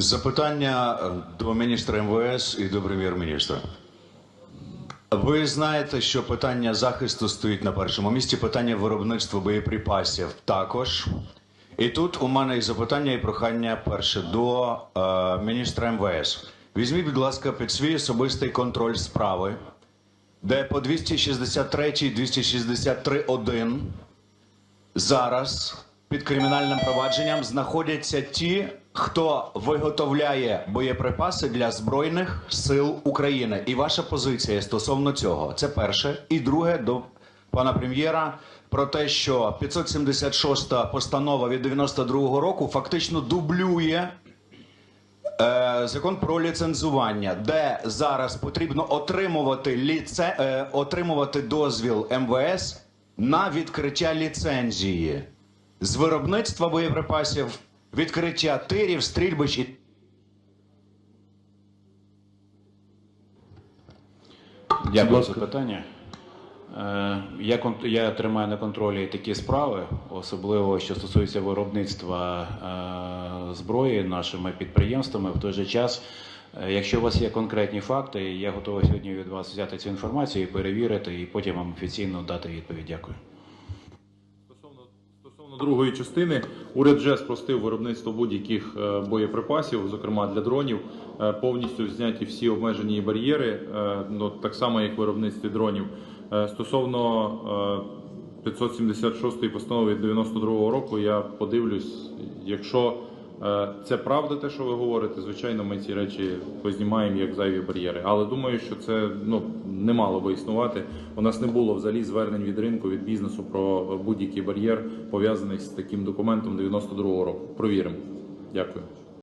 Запитання е, до міністра МВС і до прем'єр-міністра. Ви знаєте, що питання захисту стоїть на першому місці, питання виробництва боєприпасів також. І тут у мене і запитання, і прохання перше до е, міністра МВС. Візьміть, будь ласка, під свій особистий контроль справи, де по 263 263.1 зараз під кримінальним провадженням знаходяться ті, хто виготовляє боєприпаси для збройних сил України. І ваша позиція стосовно цього це перше. І друге до пана прем'єра про те, що 576 постанова від 92-го року фактично дублює. Е, Закон про ліцензування, де зараз потрібно отримувати ліце, е, отримувати дозвіл МВС на відкриття ліцензії з виробництва боєприпасів, відкриття тирів, стрільбищ і Дякую за питання. Е, Я, я тримаю на контролі такі справи, особливо що стосується виробництва е, зброї нашими підприємствами. В той же час, е, якщо у вас є конкретні факти, я готовий сьогодні від вас взяти цю інформацію, і перевірити, і потім вам офіційно дати відповідь. Дякую. Другої частини, уряд вже спростив виробництво будь-яких е, боєприпасів, зокрема для дронів. Е, Повністю зняті всі обмежені бар'єри, е, ну, так само як виробництві дронів. Стосовно е, 576 постанови від 92 року, я подивлюсь, якщо це правда, те, що ви говорите, звичайно, ми ці речі познімаємо як зайві бар'єри. Але думаю, що це ну не мало би існувати. У нас не було взагалі звернень від ринку, від бізнесу про будь-який бар'єр пов'язаний з таким документом 92 року. Провіримо. Дякую.